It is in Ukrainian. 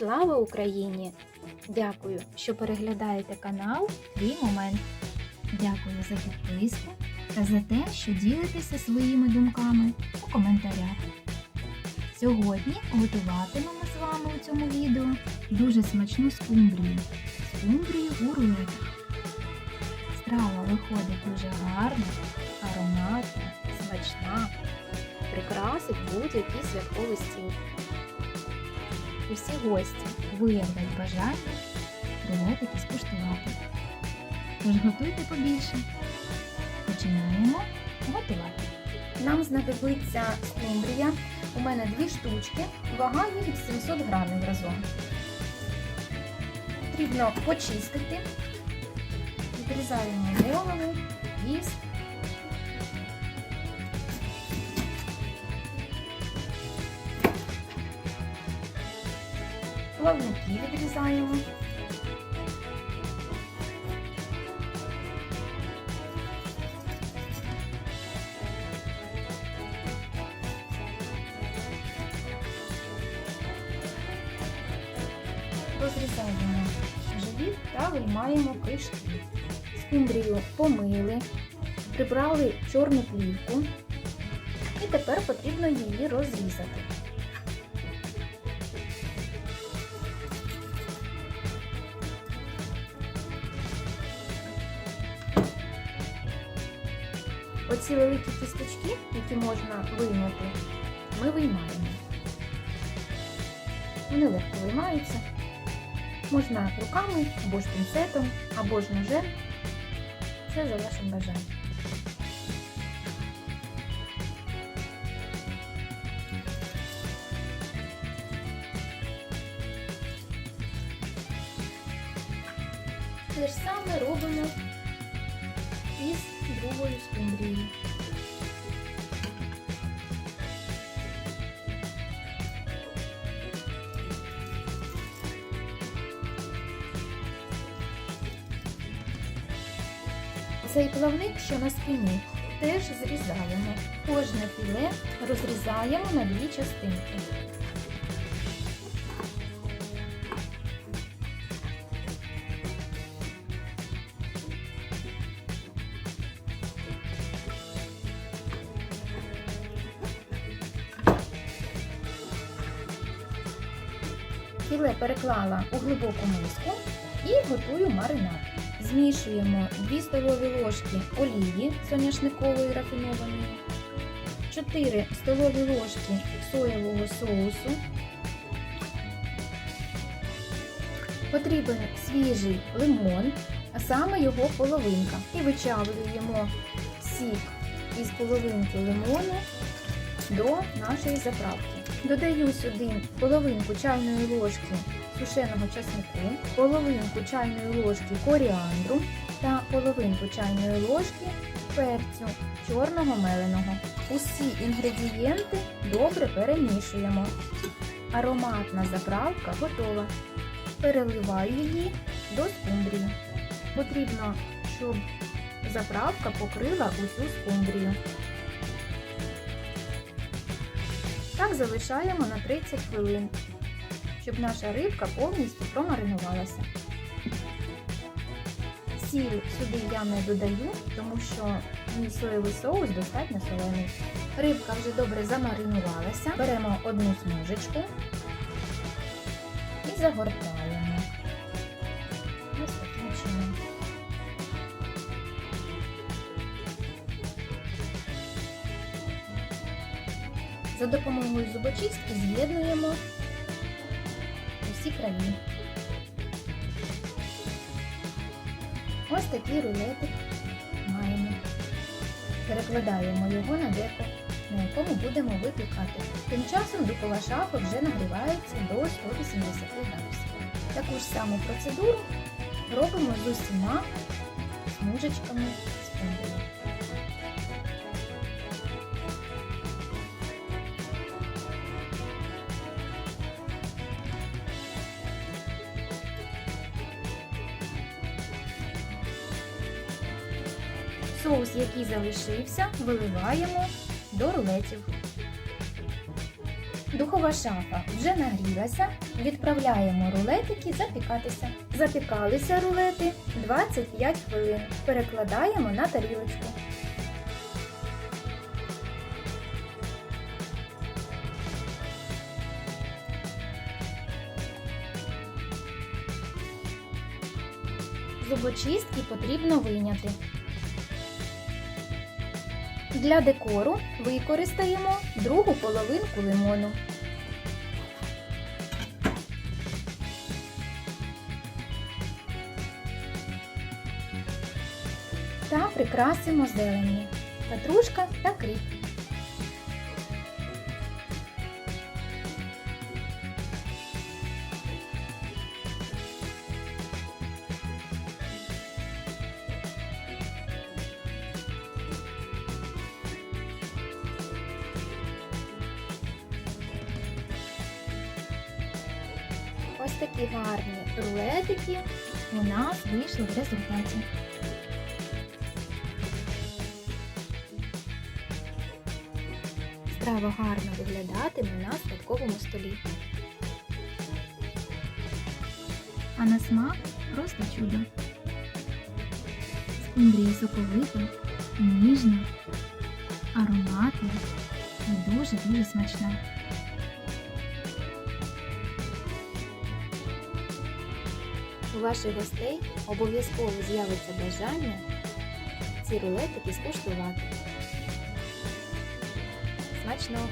Слава Україні! Дякую, що переглядаєте канал Твій момент. Дякую за підписку та за те, що ділитеся своїми думками у коментарях. Сьогодні готуватимемо з вами у цьому відео дуже смачну скумбрію. Скумбрію у рулетах. Страва виходить дуже гарна, ароматна, смачна, прикрасить будь-який святковий стіл. Усі гості виявлять бажання рулетики скуштувати. Тож готуйте побільше. Починаємо готувати. Нам знадобиться скумбрія. У мене дві штучки, вага їх 700 грамів разом. Потрібно почистити, відрізаємо голову, віз. Плавники відрізаємо. Розрізаємо живіт та виймаємо кишки. Скумбрію помили, прибрали чорну плівку і тепер потрібно її розрізати. Оці великі кісточки, які можна вийняти, ми виймаємо. Вони легко виймаються. Можна руками, або ж пінцетом, або ж ножем. Це за вашим бажанням. Те ж саме робимо із другою скумбрією. Цей плавник, що на спині, теж зрізаємо. Кожне філе розрізаємо на дві частинки. Філе переклала у глибоку миску і готую маринад. Змішуємо 2 столові ложки олії соняшникової рафінованої, 4 столові ложки соєвого соусу. Потрібен свіжий лимон, а саме його половинка. І вичавлюємо сік із половинки лимону до нашої заправки. Додаю сюди половинку чайної ложки сушеного часнику, половинку чайної ложки коріандру та половинку чайної ложки перцю чорного меленого. Усі інгредієнти добре перемішуємо. Ароматна заправка готова. Переливаю її до скумбрії. Потрібно, щоб заправка покрила усю скумбрію. Так залишаємо на 30 хвилин щоб наша рибка повністю промаринувалася. Сіль сюди я не додаю, тому що мій соєвий соус достатньо солений. Рибка вже добре замаринувалася. Беремо одну смужечку і загортаємо. За допомогою зубочистки з'єднуємо всі краї. Ось такий рулетик маємо. Перекладаємо його на деко, на якому будемо випікати. Тим часом духова шафа вже нагрівається до 180 градусів. Таку ж саму процедуру робимо з усіма смужечками Соус, який залишився, виливаємо до рулетів. Духова шафа вже нагрілася, Відправляємо рулетики запікатися. Запікалися рулети 25 хвилин. Перекладаємо на тарілочку. Зубочистки потрібно виняти. Для декору використаємо другу половинку лимону. Та прикрасимо зелені, петрушка та кріп. Ось такі гарні рулетики у нас вийшли в результаті. Страва гарно виглядатиме на святковому столі. А на смак просто чудо. Скумбрія соковита, ніжна, ароматна і дуже-дуже смачна. У ваших гостей обов'язково з'явиться бажання ці рулетики скуштувати. Смачного!